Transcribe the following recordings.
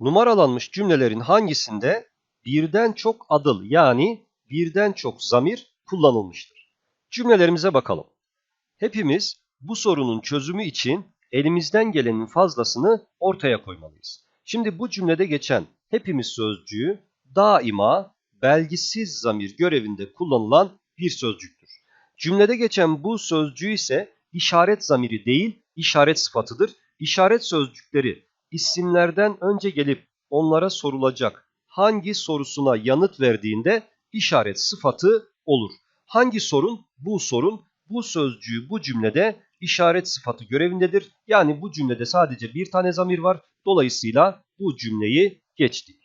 Numaralanmış cümlelerin hangisinde birden çok adıl yani birden çok zamir kullanılmıştır? Cümlelerimize bakalım. Hepimiz bu sorunun çözümü için elimizden gelenin fazlasını ortaya koymalıyız. Şimdi bu cümlede geçen hepimiz sözcüğü daima belgisiz zamir görevinde kullanılan bir sözcüktür. Cümlede geçen bu sözcüğü ise işaret zamiri değil, işaret sıfatıdır. İşaret sözcükleri isimlerden önce gelip onlara sorulacak hangi sorusuna yanıt verdiğinde işaret sıfatı olur. Hangi sorun? Bu sorun. Bu sözcüğü bu cümlede işaret sıfatı görevindedir. Yani bu cümlede sadece bir tane zamir var. Dolayısıyla bu cümleyi geçtik.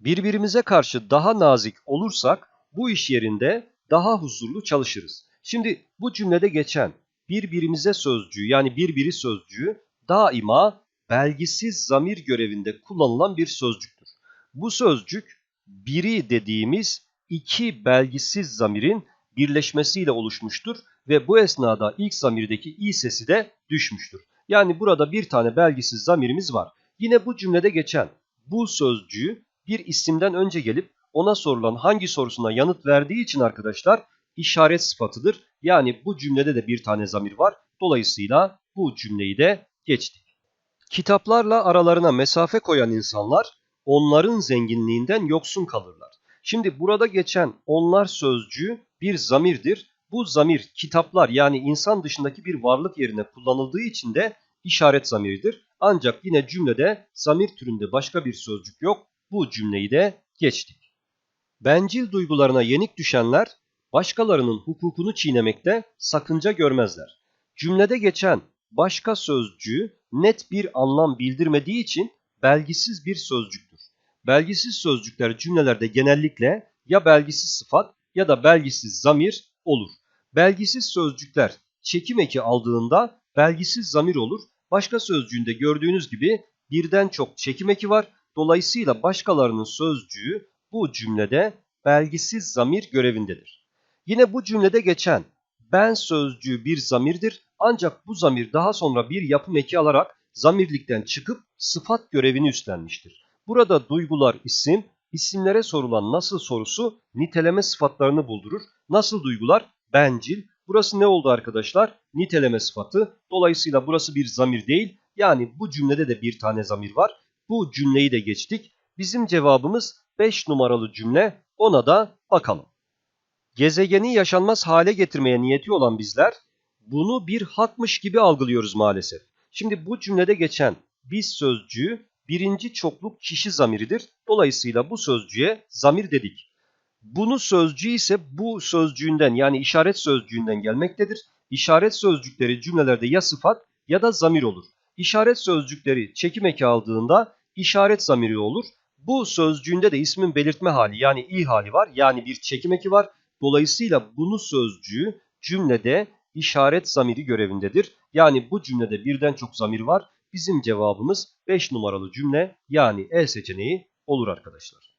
Birbirimize karşı daha nazik olursak bu iş yerinde daha huzurlu çalışırız. Şimdi bu cümlede geçen birbirimize sözcüğü yani birbiri sözcüğü daima belgisiz zamir görevinde kullanılan bir sözcüktür. Bu sözcük biri dediğimiz iki belgisiz zamirin birleşmesiyle oluşmuştur ve bu esnada ilk zamirdeki i sesi de düşmüştür. Yani burada bir tane belgisiz zamirimiz var. Yine bu cümlede geçen bu sözcüğü bir isimden önce gelip ona sorulan hangi sorusuna yanıt verdiği için arkadaşlar işaret sıfatıdır. Yani bu cümlede de bir tane zamir var. Dolayısıyla bu cümleyi de geçtik. Kitaplarla aralarına mesafe koyan insanlar onların zenginliğinden yoksun kalırlar. Şimdi burada geçen onlar sözcüğü bir zamirdir. Bu zamir kitaplar yani insan dışındaki bir varlık yerine kullanıldığı için de işaret zamiridir. Ancak yine cümlede zamir türünde başka bir sözcük yok. Bu cümleyi de geçtik. Bencil duygularına yenik düşenler başkalarının hukukunu çiğnemekte sakınca görmezler. Cümlede geçen başka sözcüğü net bir anlam bildirmediği için belgisiz bir sözcüktür. Belgisiz sözcükler cümlelerde genellikle ya belgisiz sıfat ya da belgisiz zamir olur. Belgisiz sözcükler çekim eki aldığında belgisiz zamir olur. Başka sözcüğünde gördüğünüz gibi birden çok çekim eki var. Dolayısıyla başkalarının sözcüğü bu cümlede belgisiz zamir görevindedir. Yine bu cümlede geçen ben sözcüğü bir zamirdir ancak bu zamir daha sonra bir yapım eki alarak zamirlikten çıkıp sıfat görevini üstlenmiştir. Burada duygular isim, isimlere sorulan nasıl sorusu niteleme sıfatlarını buldurur. Nasıl duygular? Bencil. Burası ne oldu arkadaşlar? Niteleme sıfatı. Dolayısıyla burası bir zamir değil. Yani bu cümlede de bir tane zamir var. Bu cümleyi de geçtik. Bizim cevabımız 5 numaralı cümle. Ona da bakalım. Gezegeni yaşanmaz hale getirmeye niyeti olan bizler bunu bir hakmış gibi algılıyoruz maalesef. Şimdi bu cümlede geçen biz sözcüğü birinci çokluk kişi zamiridir. Dolayısıyla bu sözcüğe zamir dedik. Bunu sözcüğü ise bu sözcüğünden yani işaret sözcüğünden gelmektedir. İşaret sözcükleri cümlelerde ya sıfat ya da zamir olur. İşaret sözcükleri çekim eki aldığında işaret zamiri olur. Bu sözcüğünde de ismin belirtme hali yani i hali var. Yani bir çekim eki var. Dolayısıyla bunu sözcüğü cümlede işaret zamiri görevindedir. Yani bu cümlede birden çok zamir var. Bizim cevabımız 5 numaralı cümle yani E seçeneği olur arkadaşlar.